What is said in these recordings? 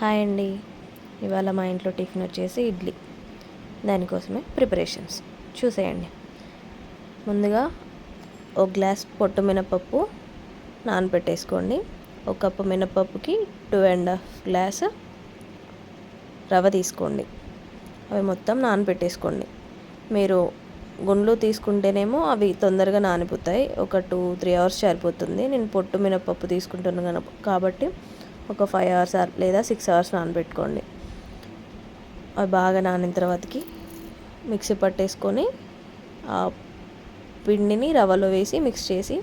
Hi అండి. ఇవాళ మా ఇంట్లో టిఫిన్ వచ్చేసి ఇడ్లీ. దానికోసమే ప్రిపరేషన్స్. చూసేయండి. ముందుగా ఒక గ్లాస్ పొట్టు మినపప్పు నానబెట్టేసుకోండి ఒక కప్పు మినపప్పుకి టూ అండ్ హాఫ్ గ్లాస్ రవ్వ తీసుకోండి. అవి మొత్తం నానబెట్టేసుకోండి మీరు గుండ్లు తీసుకుంటేనేమో అవి తొందరగా నానిపోతాయి. ఒక టూ త్రీ అవర్స్ సరిపోతుంది. నేను పొట్టు మినపప్పు తీసుకుంటున్నాను కాబట్టి ఒక ఫైవ్ అవర్స్ లేదా సిక్స్ అవర్స్ నానబెట్టుకోండి. అవి బాగా నానిన తర్వాతకి మిక్సీ పట్టేసుకొని ఆ పిండిని రవ్వలో వేసి మిక్స్ చేసి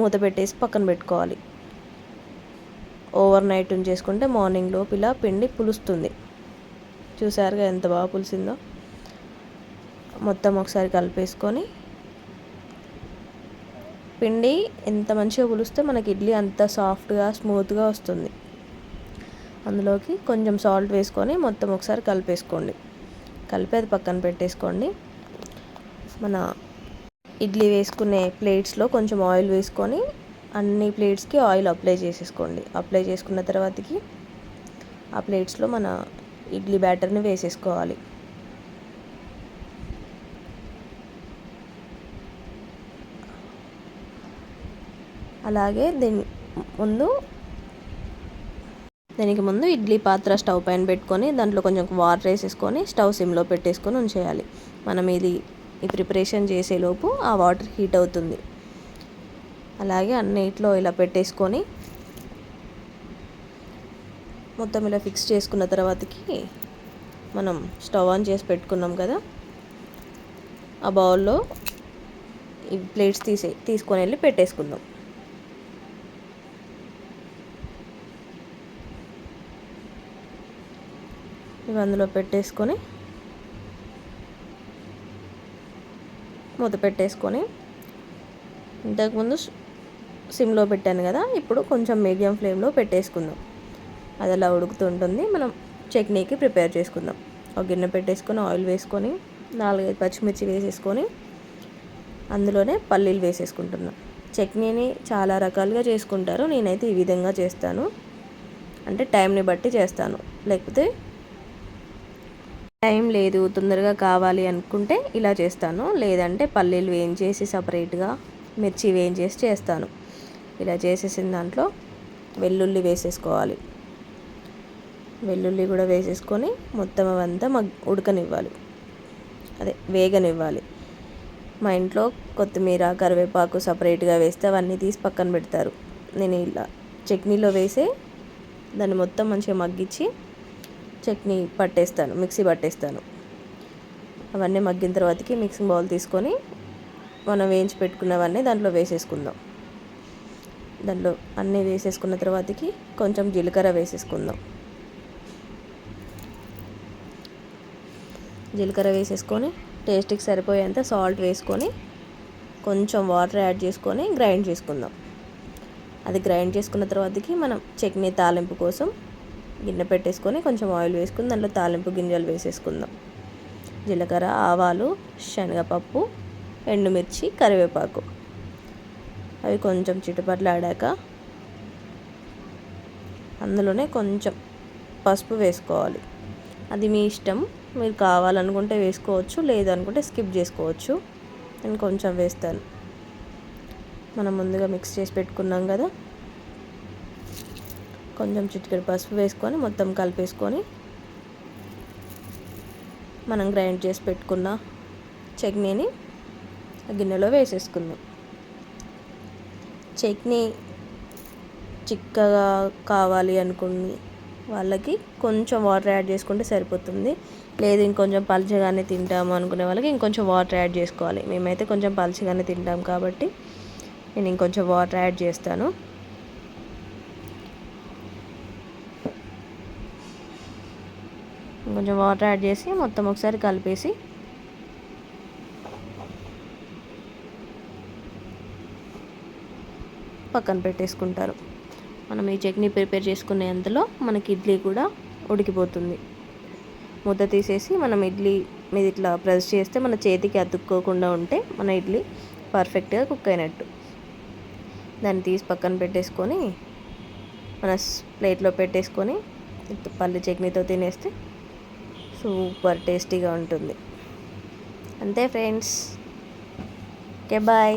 మూత పెట్టేసి పక్కన పెట్టుకోవాలి. ఓవర్ నైట్ ఉంచేసుకుంటే మార్నింగ్ లోపు ఇలా పిండి పులుస్తుంది. చూసారుగా ఎంత బాగా పులిసిందో? మొత్తం ఒకసారి కలిపేసుకొని పిండి ఎంత మంచిగా పులిస్తే మనకి ఇడ్లీ అంత సాఫ్ట్గా స్మూత్గా వస్తుంది. అందులోకి కొంచెం సాల్ట్ వేసుకొని మొత్తం ఒకసారి కలిపేసుకోండి. కలిపి అది పక్కన పెట్టేసుకోండి. మన ఇడ్లీ వేసుకునే ప్లేట్స్లో కొంచెం ఆయిల్ వేసుకొని అన్ని ప్లేట్స్కి ఆయిల్ అప్లై చేసేసుకోండి. అప్లై చేసుకున్న తర్వాతకి ఆ ప్లేట్స్లో మన ఇడ్లీ బ్యాటర్ని వేసేసుకోవాలి. అలాగే దీని ముందు దీనికి ముందు ఇడ్లీ పాత్ర స్టవ్ పైన పెట్టుకొని దాంట్లో కొంచెం వాటర్ వేసేసుకొని స్టవ్ సిమ్లో పెట్టేసుకొని ఉంచేయాలి. మనం ఇది ఈ ప్రిపరేషన్ చేసేలోపు ఆ వాటర్ హీట్ అవుతుంది. అలాగే అన్నిట్లో ఇలా పెట్టేసుకొని మొత్తం ఇలా ఫిక్స్ చేసుకున్న తర్వాతకి మనం స్టవ్ ఆన్ చేసి పెట్టుకున్నాం కదా ఆ బౌల్లో ఈ ప్లేట్స్ తీసే తీసుకొని వెళ్ళి పెట్టేసుకుందాం. ఇవి అందులో పెట్టేసుకొని మూత పెట్టేసుకొని ఇంతకుముందు సిమ్లో పెట్టాను కదా ఇప్పుడు కొంచెం మీడియం ఫ్లేమ్లో పెట్టేసుకుందాం. అది అలా ఉడుకుతుంటుంది. మనం చట్నీకి ప్రిపేర్ చేసుకుందాం. ఒక గిన్నె పెట్టేసుకొని ఆయిల్ వేసుకొని నాలుగైదు పచ్చిమిర్చి వేసేసుకొని అందులోనే పల్లీలు వేసేసుకుంటున్నాం. చట్నీని చాలా రకాలుగా చేసుకుంటారు. నేనైతే ఈ విధంగా చేస్తాను. అంటే టైంని బట్టి చేస్తాను. లేకపోతే టైం లేదు తొందరగా కావాలి అనుకుంటే ఇలా చేస్తాను. లేదంటే పల్లీలు వేయించేసి సపరేట్గా మిర్చి వేయించేసి చేస్తాను. ఇలా చేసేసిన దాంట్లో వెల్లుల్లి వేసేసుకోవాలి. వెల్లుల్లి కూడా వేసేసుకొని మొత్తం అవంతా మగ్ ఉడకనివ్వాలి. అదే వేగనివ్వాలి. మా ఇంట్లో కొత్తిమీర కరివేపాకు సపరేట్గా వేస్తే అవన్నీ తీసి పక్కన పెడతారు. నేను ఇలా చట్నీలో వేసే దాన్ని మొత్తం మంచిగా మగ్గించి చట్నీ పట్టేస్తాను మిక్సీ పట్టేస్తాను. అవన్నీ మగ్గిన తర్వాతకి మిక్సింగ్ బౌల్ తీసుకొని మనం వేయించి పెట్టుకున్నవన్నీ దాంట్లో వేసేసుకుందాం. దాంట్లో అన్నీ వేసేసుకున్న తర్వాతకి కొంచెం జీలకర్ర వేసేసుకుందాం. జీలకర్ర వేసేసుకొని టేస్ట్కి సరిపోయేంత సాల్ట్ వేసుకొని కొంచెం వాటర్ యాడ్ చేసుకొని గ్రైండ్ చేసుకుందాం. అది గ్రైండ్ చేసుకున్న తర్వాతకి మనం చట్నీ తాలింపు కోసం గిన్నె పెట్టేసుకొని కొంచెం ఆయిల్ వేసుకుని దాంట్లో తాలింపు గింజలు వేసేసుకుందాం. జీలకర్ర ఆవాలు శనగపప్పు ఎండుమిర్చి కరివేపాకు. అవి కొంచెం చిటపట్లాడాక అందులోనే కొంచెం పసుపు వేసుకోవాలి. అది మీ ఇష్టం. మీరు కావాలనుకుంటే వేసుకోవచ్చు లేదనుకుంటే స్కిప్ చేసుకోవచ్చు. నేను కొంచెం వేస్తాను. మనం ముందుగా మిక్స్ చేసి పెట్టుకున్నాం కదా? కొంచెం చిటికెడు పసుపు వేసుకొని మొత్తం కలిపేసుకొని మనం గ్రైండ్ చేసి పెట్టుకున్న చట్నీని గిన్నెలో వేసేసుకుందాం. చట్నీ చిక్కగా కావాలి అనుకుని వాళ్ళకి కొంచెం వాటర్ యాడ్ చేసుకుంటే సరిపోతుంది. లేదు ఇంకొంచెం పలుచగానే తింటాము అనుకునే వాళ్ళకి ఇంకొంచెం వాటర్ యాడ్ చేసుకోవాలి. మేమైతే కొంచెం పలుచగానే తింటాం కాబట్టి నేను ఇంకొంచెం వాటర్ యాడ్ చేస్తాను. కొంచెం వాటర్ యాడ్ చేసి మొత్తం ఒకసారి కలిపేసి పక్కన పెట్టేసుకుంటారు. మనం ఈ చట్నీ ప్రిపేర్ చేసుకునే అంతలో మనకి ఇడ్లీ కూడా ఉడికిపోతుంది. ముద్ద తీసేసి మనం ఇడ్లీ మీద ఇట్లా ప్రెస్ చేస్తే మన చేతికి అతుక్కోకుండా ఉంటే మన ఇడ్లీ పర్ఫెక్ట్గా కుక్ అయినట్టు. దాన్ని తీసి పక్కన పెట్టేసుకొని మన ప్లేట్లో పెట్టేసుకొని పల్లి చట్నీతో తినేస్తే సూపర్ టేస్టీగా ఉంటుంది. అంతే ఫ్రెండ్స్. Okay bye.